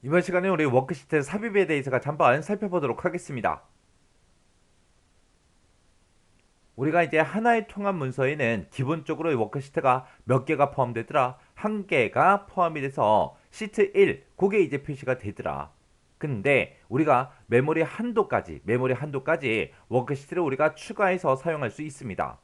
이번 시간에 우리 워크시트 삽입에 대해서 한번 살펴보도록 하겠습니다. 우리가 이제 하나의 통합 문서에는 기본적으로 워크시트가 몇 개가 포함되더라? 한 개가 포함이 돼서 시트 1, 그게 이제 표시가 되더라. 근데 우리가 메모리 한도까지, 메모리 한도까지 워크시트를 우리가 추가해서 사용할 수 있습니다.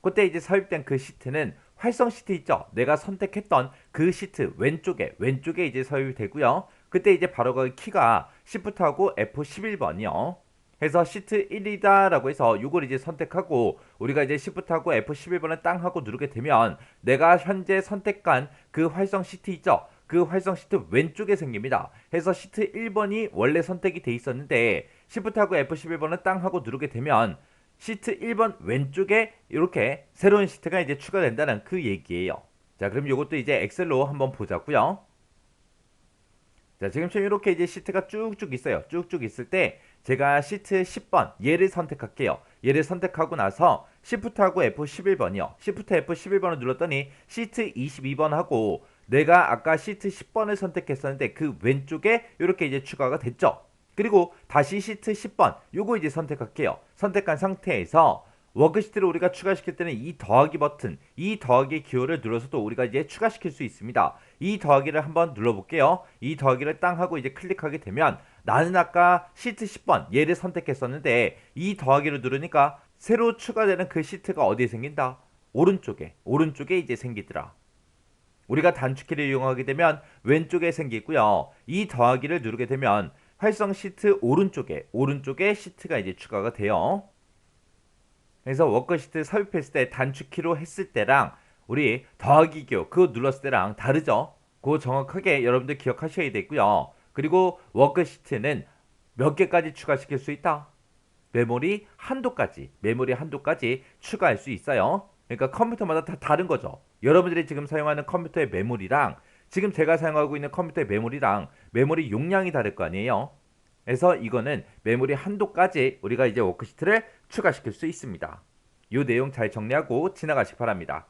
그때 이제 삽입된 그 시트는 활성 시트 있죠? 내가 선택했던 그 시트 왼쪽에, 왼쪽에 이제 삽입이 되고요. 그때 이제 바로 그 키가 Shift하고 F11번이요. 해서 시트 1이다라고 해서 이걸 이제 선택하고 우리가 이제 Shift하고 F11번을 땅 하고 누르게 되면 내가 현재 선택한 그 활성 시트 있죠? 그 활성 시트 왼쪽에 생깁니다. 해서 시트 1번이 원래 선택이 돼 있었는데 Shift하고 F11번을 땅 하고 누르게 되면 시트 1번 왼쪽에 이렇게 새로운 시트가 이제 추가된다는 그 얘기예요. 자, 그럼 이것도 이제 엑셀로 한번 보자고요. 자, 지금처럼 이렇게 이제 시트가 쭉쭉 있어요. 쭉쭉 있을 때 제가 시트 10번 얘를 선택할게요. 얘를 선택하고 나서 Shift하고 F11번이요. Shift F11번을 눌렀더니 시트 22번 하고 내가 아까 시트 10번을 선택했었는데 그 왼쪽에 이렇게 이제 추가가 됐죠. 그리고 다시 시트 10번 요거 이제 선택할게요. 선택한 상태에서 워크시트를 우리가 추가시킬 때는 이 더하기 버튼, 이 더하기 기호를 눌러서도 우리가 이제 추가시킬 수 있습니다. 이 더하기를 한번 눌러볼게요. 이 더하기를 땅 하고 이제 클릭하게 되면 나는 아까 시트 10번 얘를 선택했었는데 이 더하기를 누르니까 새로 추가되는 그 시트가 어디에 생긴다? 오른쪽에, 오른쪽에 이제 생기더라. 우리가 단축키를 이용하게 되면 왼쪽에 생기고요. 이 더하기를 누르게 되면 활성 시트 오른쪽에, 오른쪽에 시트가 이제 추가가 돼요. 그래서 워크시트 삽입했을 때 단축키로 했을 때랑 우리 더하기 기호 그거 눌렀을 때랑 다르죠. 그거 정확하게 여러분들 기억하셔야 되고요. 그리고 워크시트는 몇 개까지 추가시킬 수 있다? 메모리 한도까지, 메모리 한도까지 추가할 수 있어요. 그러니까 컴퓨터마다 다 다른 거죠. 여러분들이 지금 사용하는 컴퓨터의 메모리랑 지금 제가 사용하고 있는 컴퓨터의 메모리랑 메모리 용량이 다를 거 아니에요. 그래서 이거는 메모리 한도까지 우리가 이제 워크시트를 추가시킬 수 있습니다. 이 내용 잘 정리하고 지나가시기 바랍니다.